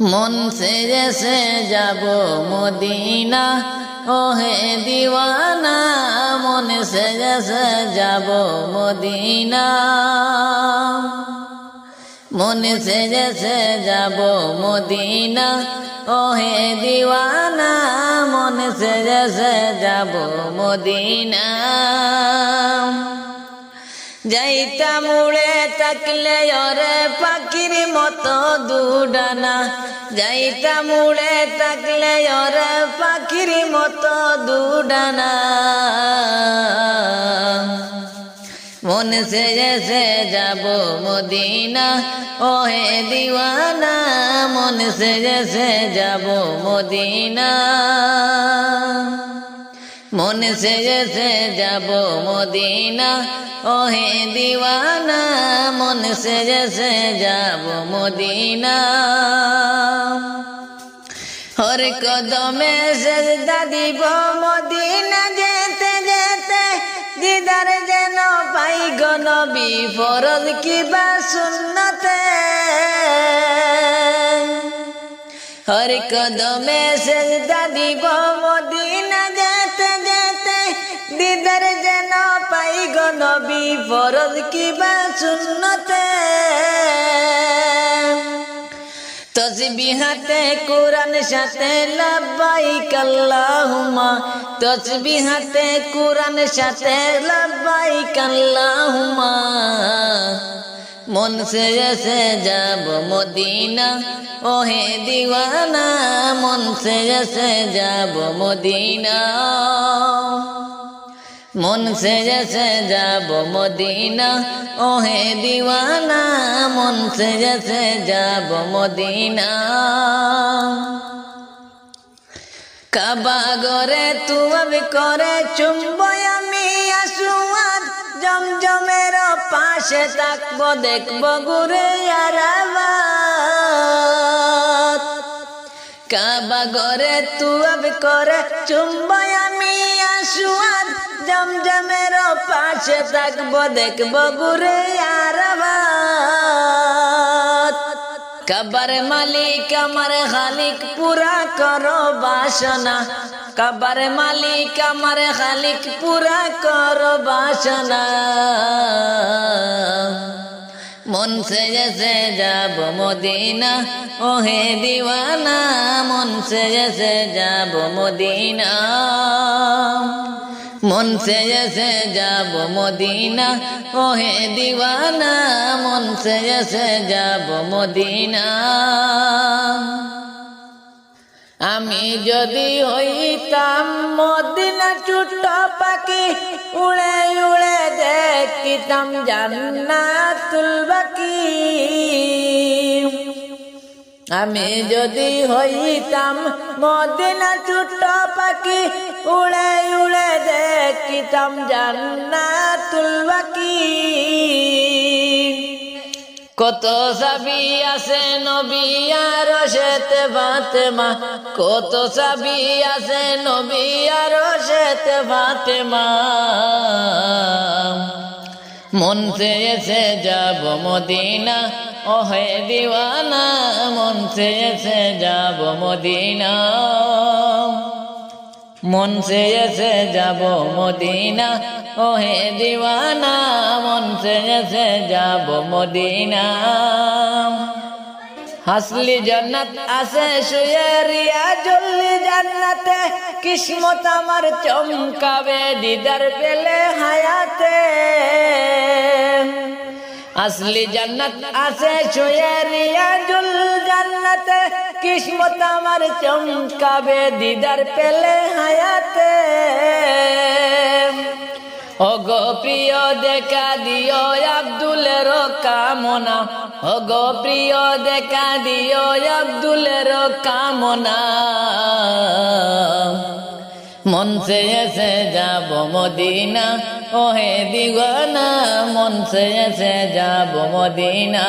মন সেজেছে যাব মদিনা। ওহে দিওয়ানা, মন সেজেছে যাব মদিনা। মন সেজেছে যাব মদিনা। ওহে দিওয়ানা, মন সেজেছে যাব মদিনা। যাইতাম উড়ে থাকলে ওরে পাখির মতো দুডানা যাইতাম উড়ে থাকলে ওরে পাখির মতো দুডানা মন সে সে যাব মদিনা ওহে দিওয়ানা মন সে সে যাব মদিনা মন সে যাব মদিনা, ওহে দিওয়ানা, মন সে যাব মদিনা। হর কদমে সেজদা দিব মদিনা, যেতে যেতে দিদার যেন পাই গনবি ফরজ কিবা সুন্নতে। হর কদমে সেজদা দিব মদিনা যেতে যেতে দিদার যেন পাই গনবি ফরজ কিবা সুন্নতে তসবিহাতে কোরআন সাথে লাব্বাইক আল্লাহুম্মা তসবিহাতে কোরআন সাথে লাব্বাইক আল্লাহুম্মা মন সে এসে যাব মদিনা। ওহে দিওয়ানা, মন সে এসে যাব মদিনা। মন সে জেসে যাব মদিনা। ওহে দিওয়ানা, মন সে জেসে যাব মদিনা। কাবা গরে তুয়াব করে চুম্বয় পাশে থাকব, দেখব ঘুরে আরাবাত কাবা গরে তুয়াব করে, চুম্বয় আমি আসুয়াদ জমজমের পাশে থাকব, দেখব ঘুরে আরাবাত কাবার মালিক আমার খালিক, পুরা করো বাসনা। কাবার মালিক আমার খালিক পুরা করো বাসনা। মন সে জেসে যাব মদিনা, ওহে দিওয়ানা। মন সে জেসে যাব মদিনা। মন সে জেসে যাব মদিনা, ওহে দিওয়ানা। মন সে জেসে যাব মদিনা। আমি যদি হইতাম মদিনা ছোট পাখি, উড়ে উড়ে দেখিতাম জান্নাতুল বাকি। আমি যদি হইতাম মদিনা ছোট পাখি, উড়ে উড়ে দেখিতাম জান্নাতুল বাকি। কত সাবি আছে নবী আর সেতে ফাতেমা? কত সাবি আছে নবী আর সেতে ফাতেমা? মন সে এসে যাব মদিনা, ওহে দিওয়ানা। মন এসে যাব মদিনা। মন এসে যাব মদিনা। ওহে দিওয়ানা, মন এসে যাব মদিনা। হাসলি জান্নাত আছে শুয়ে রিয়া, জল্লি জান্নাতে। কিসমত আমার চমকাবে দিদার পেলে হায়াতে। আসলি জান্নাত আছে শুয়ে জুল জান্নাতে। কিসমত আমার চমকাবে দিদার পেলে হায়াতে। ওগো প্রিয় দেখা দিও আব্দুলের কামনা। ওগো প্রিয় দেখা দিও আব্দুলের কামনা। মন সে এসে যাব মদিনা। ওহে দিগানা, মন সে এসে যাব মদিনা।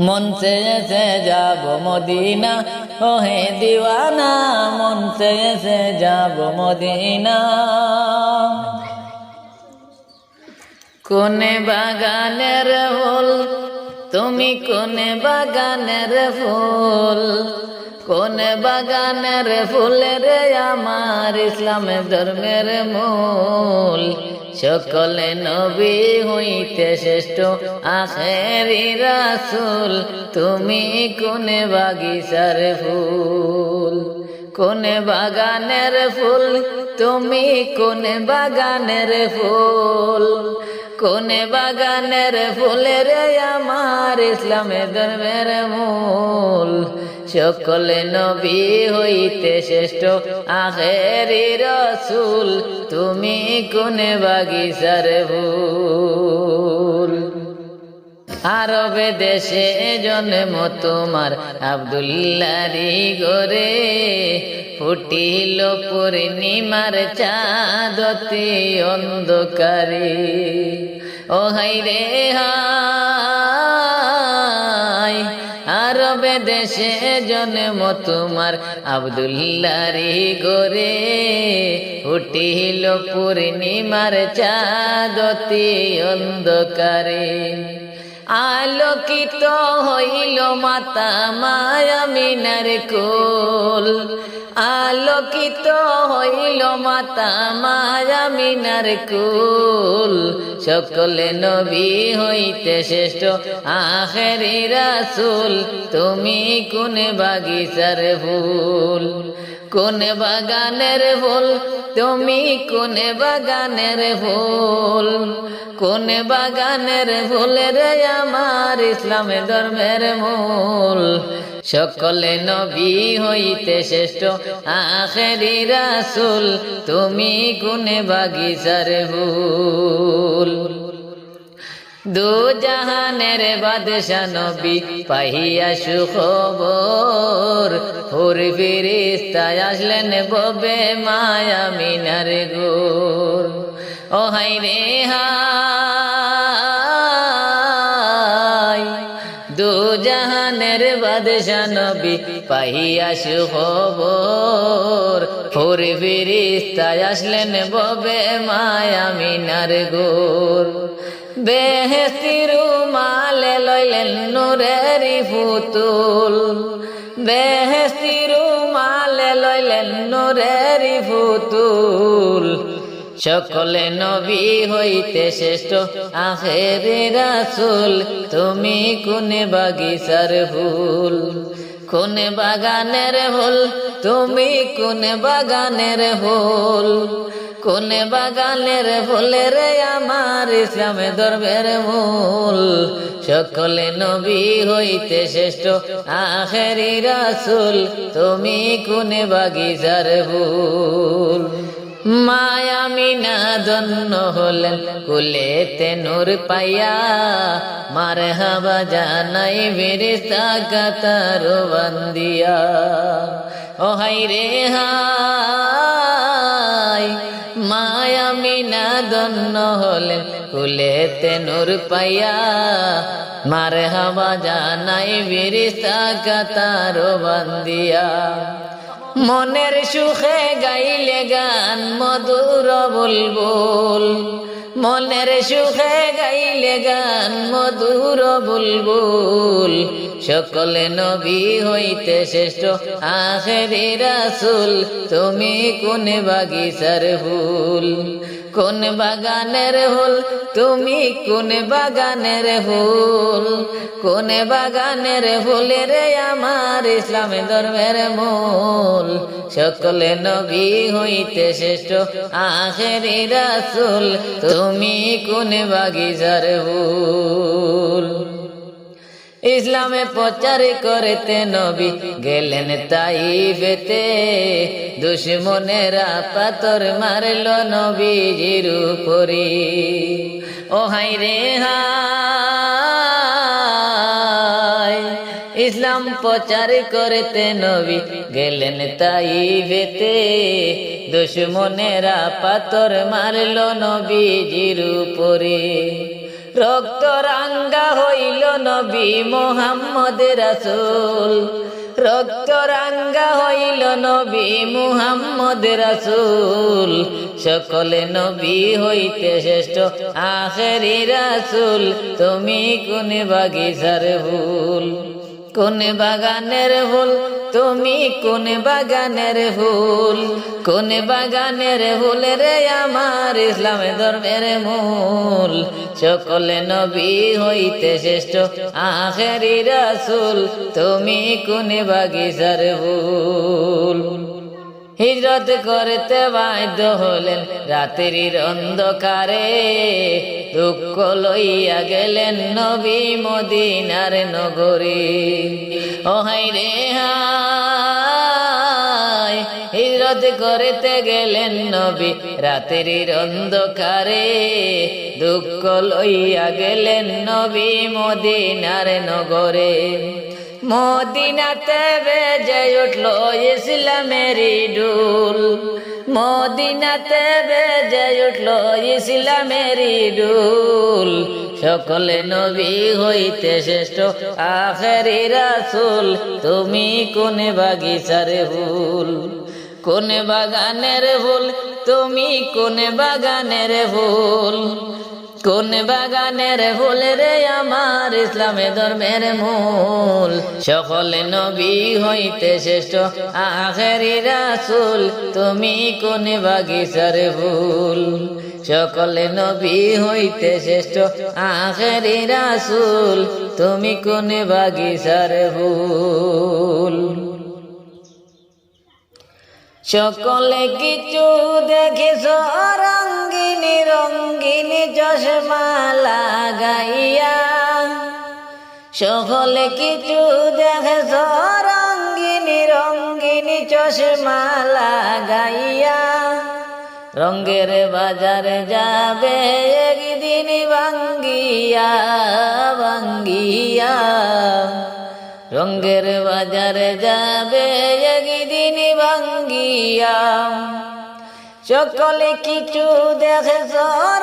মন সে এসে যাব মদিনা। ওহে দিওয়ানা মন সে এসে যাব মদিনা। কোনে বাগানের হল তুমি কোনে বাগানের ফুল? কোন বাগানের ফুলের আমার ইসলামের ধর্মের মূল? সকলে নবী হইতে শ্রেষ্ঠ, আখেরি রাসুল। তুমি কোন বাগিচার ফুল? কোন বাগানের ফুল? তুমি কোন বাগানের ফুল? কোন বাগানের ফুলের আমার ইসলামে ধর্মের মূল? সকলে নবী হইতে শ্রেষ্ঠ। আখেরি রসুল, তুমি কোনে বাগিচার ফুল আরবে দেশে জন্ম তোমার আবদুল্লারি গোরে ফুটিল পূর্ণিমার চাঁদতে অন্ধকারে। ও হাই রে হাই দেশে জন্ম তোমার আবদুল্লারি গোরে উঠিল পূর্ণিমার চাদতি অন্ধকারে। আলোকিত হইল মাতা মায়া মিনার কোল। আলোকিত হইল মাতা মায়া মিনার কুল। সকলে নবী হইতে শ্রেষ্ঠ, আখেরি রাসুল। তুমি কোন বাগিচার ফুল, কোন বাগানের ফুল? তুমি কোন বাগানের ফুল, কোন বাগানের ফুলের আমার ইসলামের ধর্মের মূল। সকলে নবী হইতে শ্রেষ্ঠ। আখেরি রাসুল, তুমি কোন বাগিচার ফুল দু জাহানের বাদশা নবী পাহিয়া সুখবর হুর ফিরিস্তায় আসলেন ববে মায়া মিনার গোর ও হাই রে হাই বাদশা নবী পাহিয়া সুখবর হুর ফিরিস্তায় আসলেন ববে মায়া মিনার গোর। বেহেস্তিরু মালে লইলেন নুরেরি ফুতুল বেহেস্তিরু মালে লইলেন নুরেরি ফুতুল সকলে নবী হইতে শ্রেষ্ঠ। আখেরি রাসুল, তুমি কোন বাগিচার ফুল? কোন বাগানের ফুল, তুমি কোন বাগানের ফুল? কোন বাগানের ফুলের আমার ইসলামে ধর্মের মূল? সকলে নবী হইতে শ্রেষ্ঠ। আখেরি রাসুল, তুমি কোন বাগিচার ফুল? মায়া মিনা ধন্য হলেন কুলেতে নূর পাইয়া। মার হাবা জানাই বেরিস্তা কাতার বান্দিয়া। ও হাই রে হাই মায়া মিনা ধন্য হলেন কুলেতে নূর পাইয়া। মার হাবা জানাই বেরিস্তা কাতার বান্দিয়া। মনের সুখে গাইলে গান, মধুর বুলবুল। মনের সুখে গাইলে গান, মধুর বুলবুল। সকলে নবী হইতে শ্রেষ্ঠ, আখেরি রাসুল, তুমি কোন বাগিচার ফুল। কোন বাগানের হুল? তুমি কোন বাগানের হুল? কোন বাগানের ফুলের আমার ইসলাম ধর্মের মূল? সকলে নবী হইতে শ্রেষ্ঠ, আখেরি রাসুল। তুমি কোন বাগিচার ফুল ইসলামে প্রচার করতে নবী গেলেন তাই বেতে দুশ্মনেরা পাতর মারল নবীজির উপরে ও হাই রে ইসলাম প্রচার করতে নবী গেলেন তাই বেতে দুশ্মনেরা পাতর মারল নবীজির উপরে রক্ত রাঙ্গা হইল নবী মোহাম্মদ রাসুল। রক্ত রাঙ্গা হইল নবী মুহাম্মদ রাসুল। সকলে নবী হইতে শ্রেষ্ঠ, আখেরি রাসুল। তুমি কোন বাগিচার ফুল কোন বাগানের ফুল? তুমি কোন বাগানের ফুল? কোন বাগানের ফুল রে আমার ইসলামে ধর্মের মূল? সকলে নবী হইতে শ্রেষ্ঠ আখেরি রাসুল। তুমি কোন বাগিচার ফুল? হিজরত করতে বাধ্য হলেন। রাত্রির অন্ধকারে দুঃখ লইয়া গেলেন নবী মদিনার নগরী। ও হাই রে হিজরত করতে গেলেন নবী। রাত্রির অন্ধকারে দুঃখ লইয়া গেলেন নবী মদিনার নগরে। মদিনাতে বেজে উঠল ইসলামেরি ডুল। মদিনাতে বেজে উঠল ইসলামেরি ডুল। সকলে নবী হইতে শ্রেষ্ঠ আখেরি রাসুল। তুমি কোন বাগিচার ফুল কোন বাগানের ফুল তুমি কোন বাগানের ফুল কোন বাগানের ফুল রে আমার ইসলামে ধর্মের মূল? সকলে নবী হইতে শ্রেষ্ঠ, আখেরি রাসুল। তুমি কোন বাগিচার ফুল? সকলে নবী হইতে শ্রেষ্ঠ, আখেরি রাসুল। তুমি কোন বাগিচার ফুল? সকলে কিছু দেখেছ, রঙ্গিনী রঙ্গিনী চশমা লাগাইয়া। সকলে কিছু দেখেছ, রঙ্গিনী রঙ্গিনী চশমা লাগাইয়া। রঙ্গের বাজারে যাবে একদিন ভাঙ্গিয়া ভাঙ্গিয়া। রঙ্গের বাজারে যাবে একদিন ভাঙ্গিয়া। সকলে কিছু দেখেছ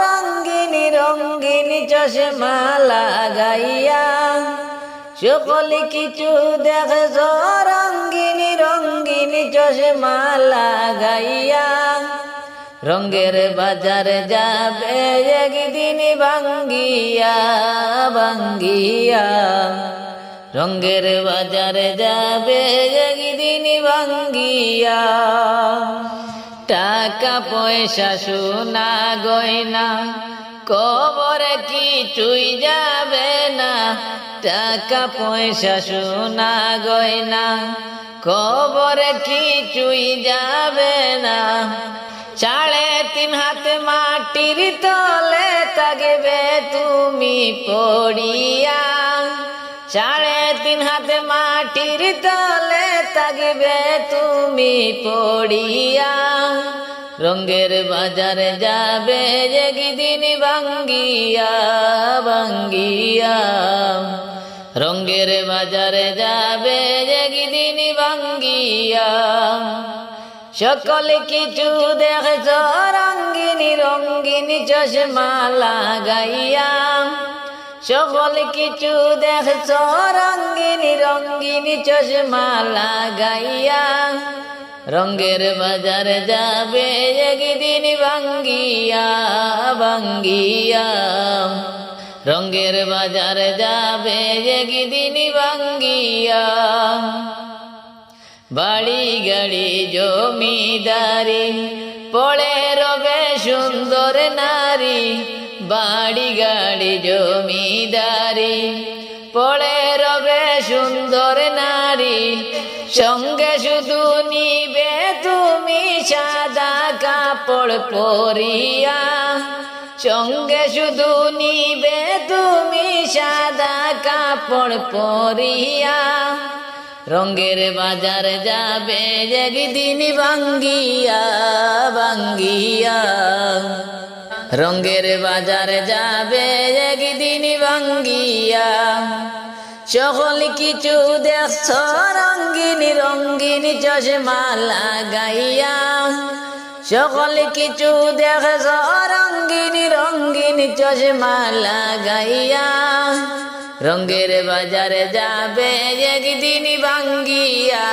রঙ্গিনী রঙ্গিনী চশমা লাগাইয়া। সকলে কিছু দেখেছ রঙ্গিনী রঙ্গিনী চশমা লাগাইয়া। রঙ্গের বাজারে যাবে একদিন ভাঙ্গিয়া ভাঙ্গিয়া। রঙ্গের বাজারে যাবে একদিন ভাঙ্গিয়া। টাকা পয়সা সোনা গয়না, কবরে কিছুই যাবে না। টাকা পয়সা সোনা গয়না, কবরে কিছুই যাবে না। সাড়ে তিন হাতে মাটির তলে থাকবে তুমি পড়িয়া। তিন হাতে মাটির তলে থাকবে তুমি পড়িয়া। রঙ্গের বাজারে যাবে একদিন ভাঙ্গিয়া ভাঙ্গিয়া। রঙ্গের বাজারে যাবে একদিন ভাঙ্গিয়া। সকল কিছু দেখছ রঙ্গিনী রঙ্গিনী চশমা লাগাইয়া। সকল কিছু দেখছ রঙ্গিনী রঙ্গিনী চশমা লাগাইয়া। রঙ্গের বাজারে যাবে একদিন ভাঙ্গিয়া ভাঙ্গিয়া। রঙ্গের বাজারে যাবে একদিন ভাঙ্গিয়া। বাড়ি গাড়ি জমিদারি, পড়ে রবে সুন্দর নারী। বাড়ি গাড়ি জমিদারি, পড়ে রবে সুন্দর নারী, সঙ্গে শুধু নিবে তুমি সাদা কাপড় পরিয়া। সঙ্গে শুধু নিবে তুমি সাদা কাপড় পরিয়া। রঙ্গের বাজার যাবে একদিন ভাঙ্গিয়া ভাঙ্গিয়া। রঙ্গের বাজার যাবে একদিন ভাঙ্গিয়া। সকল কিছু দেখছ রঙ্গিনী রঙ্গিনী চশমা লাগাইয়া। সকল কিছু দেখছ রঙ্গিনী রঙ্গিনী চশমা লাগাইয়া। রঙ্গের বাজারে যাবে একদিন বাঙ্গিয়া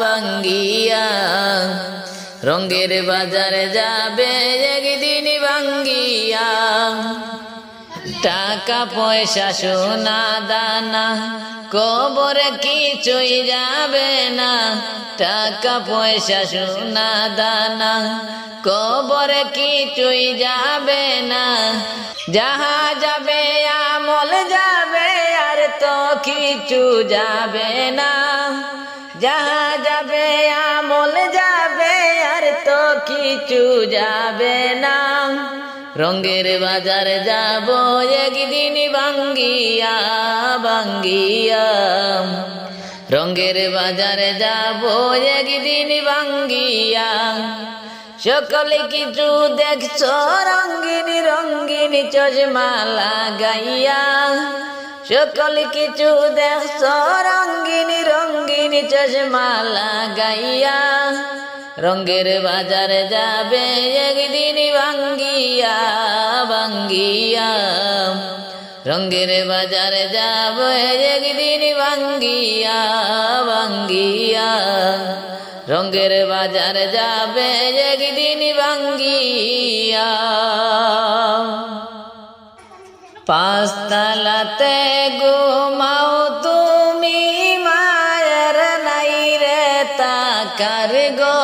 বাঙ্গিয়া রঙ্গের বাজারে যাবে একদিন বাঙ্গিয়া টাকা পয়সা, সোনা, দানা, কবরে কিছুই যাবে না। টাকা পয়সা, সোনা, দানা, কবরে কিছুই যাবে না। যাহা যাবে, আমল যাবে, আর তো কিছু যাবে না। যাহা যাবে, আমল যাবে কিছু যাবে না। রঙ্গের বাজারে যাব, একদিন বাঙ্গিয়া বাঙ্গিয়া রঙ্গের বাজারে যাব, একদিন বাঙ্গিয়া সকলে কিছু দেখছ রঙ্গিন রঙ্গিন চশমা লাগাইয়া। সকল কিছু দেখছ রঙ্গিন রঙ্গিন চশমা লাগাইয়া। রঙ্গের বাজারে যাবে একদিন বাঙ্গিয়া বাঙ্গিয়া রঙ্গের বাজারে যাব একদিন বাঙ্গিয়া বাঙ্গিয়া রঙ্গের বাজারে যাবে একদিন বাঙ্গিয়া পাঁচতলাতে ঘুমাও তুমি, মায়ের নাই রে তাকার গর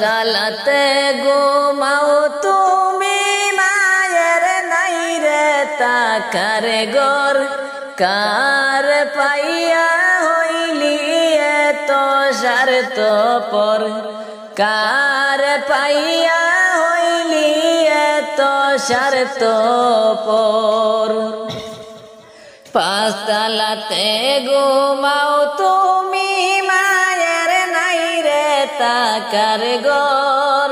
পাঁচতলাতে ঘুমাও তুমি, মায়ের নাই রে তাকার গর কার পাইয়া হইলি এত সার্থ পর? কার পাইয়া হইলি এত সার্থ পর? পাঁচতলাতে তুমি মায়ের নাই রে তাকার গর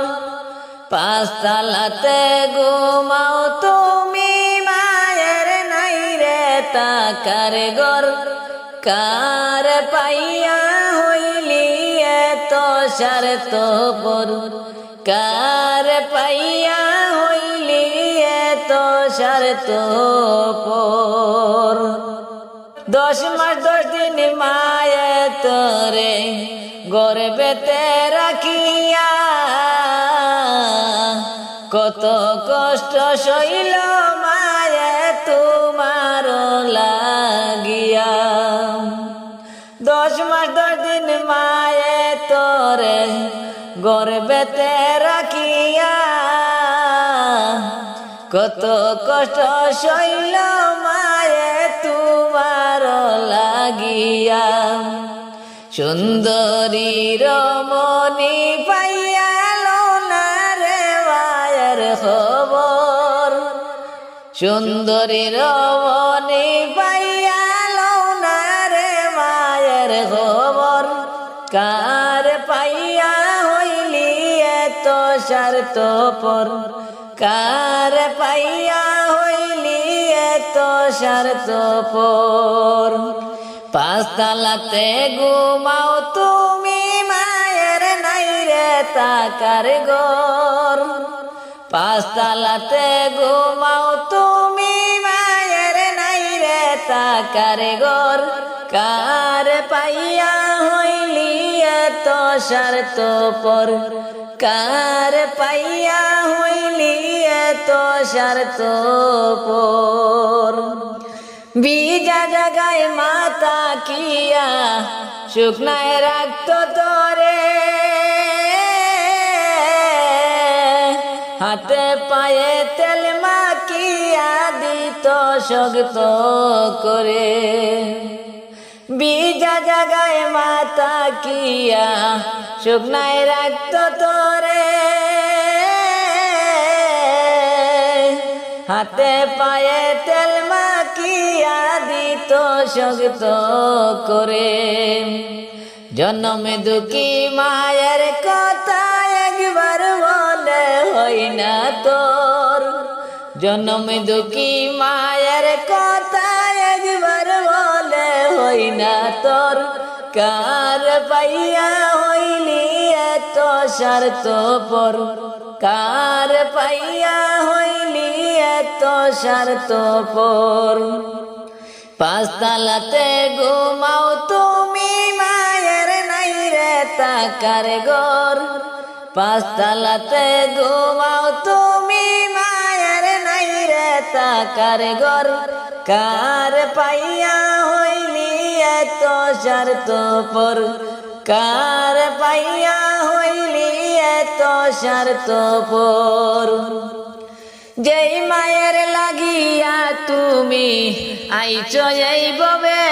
পাঁচতলাতে ঘুমাও তুমি, মায়ের নাই রে তাকার গর কার পাইয়া হইলি এত সার্থ পর? কার পাইয়া হইলি এত সার্থ পর? দশ মাস দশ দিন মায়ে তোরে গর্বেতে তোরে গর্বেতে রাখিয়া কত কষ্ট সইল মায়ে তোমার লাগিয়া। সুন্দরী রমণী পাইয়া না রে মায়ের খবর। সুন্দরী রমণী স্বার্থ পর কার পাইয়া হইলি এত স্বার্থ পর পাঁচতলাতে ঘুমাও তুমি, মায়ের নাই রে তাকার গর পাঁচতলাতে ঘুমাও তুমি, মায়ের নাই রে তাকার গর কার পাইয়া হইলি এত স্বার্থ পর কার পাইয়া হইলি এত স্বার্থ পর বিজা জাগায় মাতা কিয়া, শুকনায় রাখত তোরে। হাতে পায়ে তেল মাকিয়া দিত শক্ত করে। বিজা জাগায় মাতা কিয়া শুকনায় রাখত তোরে। হাতে পায়ে তেল মাকিয়া দিত শক্ত করে জন্মে দুঃখী মায়ের কথা একবার বলে হই না তোর। জন্মে দুঃখী মায়ের কথা একবার বলে হই না তোর। কার পাইয়া এত স্বার্থ পর কার পাইয়া হইলি এত এত স্বার্থ পর পাঁচতলাতে ঘুমাও তুমি, মায়ের নাই রে তাকার গর পাঁচতলাতে ঘুমাও তুমি, মায়ের নাই রে তাকার গর কার পাইয়া হইলি এত স্বার্থ পর কার পাইয়া এত স্বার্থ পর যেই মায়ের লাগিয়া তুমি আইচ এই ববে,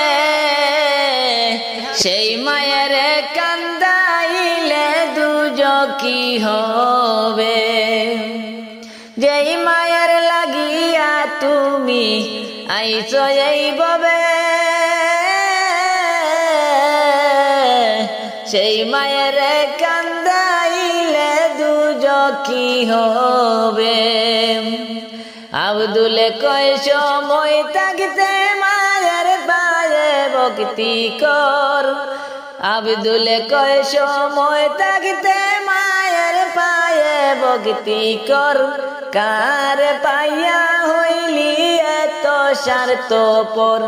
সেই মায়ের কান্দাইলে দুজ কি হবে? যেই মায়ের লাগিয়া তুমি আইচ এই ববে, সেই মায়ের হবে। আব্দুলে কয়, সময় থাকতে মায়ের পায়ে ভক্তি কর। আব্দুলে কয়, সময় থাকতে মায়ের পায়ে ভক্তি কর। কার পাইয়া হইলি এত স্বার্থ পর?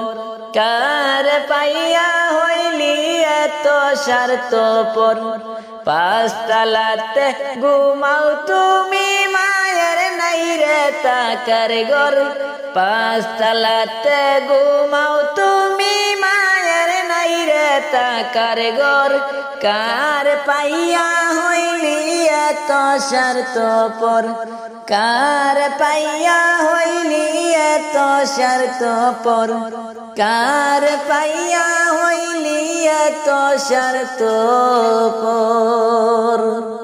কার পাইয়া হইলি এত স্বার্থ পর? পাঁচতলাতে ঘুমাও তুমি, মায়ের নাই রে তাকার গর। পাঁচতলাতে ঘুমাও তুমি, মায়ের নাই রে তাকার গর। কার পাইয়া হইলি এত স্বার্থ পর? কার পাইয়া হইলি এত স্বার্থ পর? কার পাইয়া এত শর্ত পর